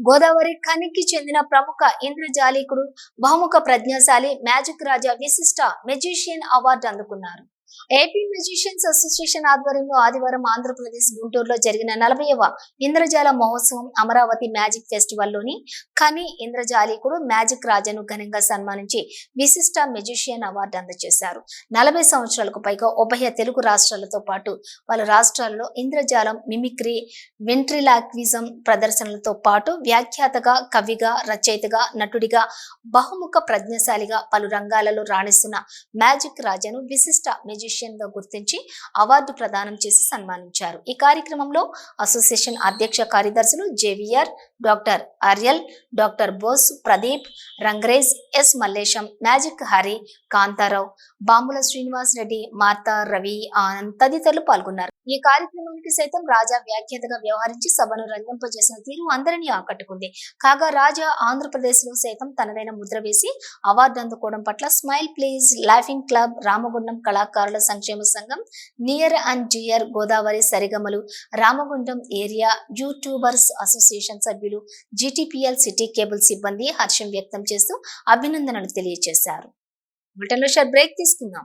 గోదావరి ఖనికి చెందిన ప్రముఖ ఇంద్రజాలికుడు బహుముఖ ప్రజ్ఞాశాలి మ్యాజిక్ రాజా విశిష్ట మెజిషియన్ అవార్డు అందుకున్నారు. ఏపీ మ్యూజిషియన్స్ అసోసియేషన్ ఆధ్వర్యంలో ఆదివారం ఆంధ్రప్రదేశ్ గుంటూరులో జరిగిన నలభైవ ఇంద్రజాల మహోత్సవం అమరావతి మ్యాజిక్ ఫెస్టివల్లోని ఖని ఇంద్రజాలికుడు మ్యాజిక్ రాజాను ఘనంగా సన్మానించి విశిష్ట మెజిషియన్ అవార్డు అందజేశారు. నలభై సంవత్సరాలకు పైగా ఉభయ తెలుగు రాష్ట్రాలతో పాటు వాళ్ళ రాష్ట్రాల్లో ఇంద్రజాలం మిమిక్రీ వెంట్రిలాక్విజం ప్రదర్శనలతో పాటు వ్యాఖ్యాతగా కవిగా రచయితగా నటుడిగా బహుముఖ ప్రజ్ఞశాలిగా పలు రంగాలలో రాణిస్తున్న మ్యాజిక్ రాజాను విశిష్ట మ్యూజిషియన్గా గుర్తించి అవార్డు ప్రదానం చేసి సన్మానించారు. ఈ కార్యక్రమంలో అసోసియేషన్ అధ్యక్ష కార్యదర్శులు JVR doctor ఆర్యల్ doctor Bose Pradeep Rangaraj S Mallesham magic Hari Kantharao బాంబుల శ్రీనివాస్ రెడ్డి మార్తా రవి ఆనంద్ తదితరులు పాల్గొన్నారు. ఈ కార్యక్రమానికి సైతం రాజా వ్యాఖ్యాతగా వ్యవహరించి సభను రంగింపజేసిన తీరు అందరినీ ఆకట్టుకుంది. కాగా రాజా ఆంధ్రప్రదేశ్లో సైతం తనదైన ముద్ర వేసి అవార్డు అందుకోవడం పట్ల smile please laughing club Ramagundam కళాకారుల సంక్షేమ సంఘం near and dear Godavari Sarigamalu Ramagundam area YouTubers association సభ్యులు జిటిపిఎల్ సిటీ కేబుల్ సిబ్బంది హర్షం వ్యక్తం చేస్తూ అభినందనలు తెలియజేశారు బ్రిటన్లో షార్ట్ బ్రేక్ తీసుకుందాం.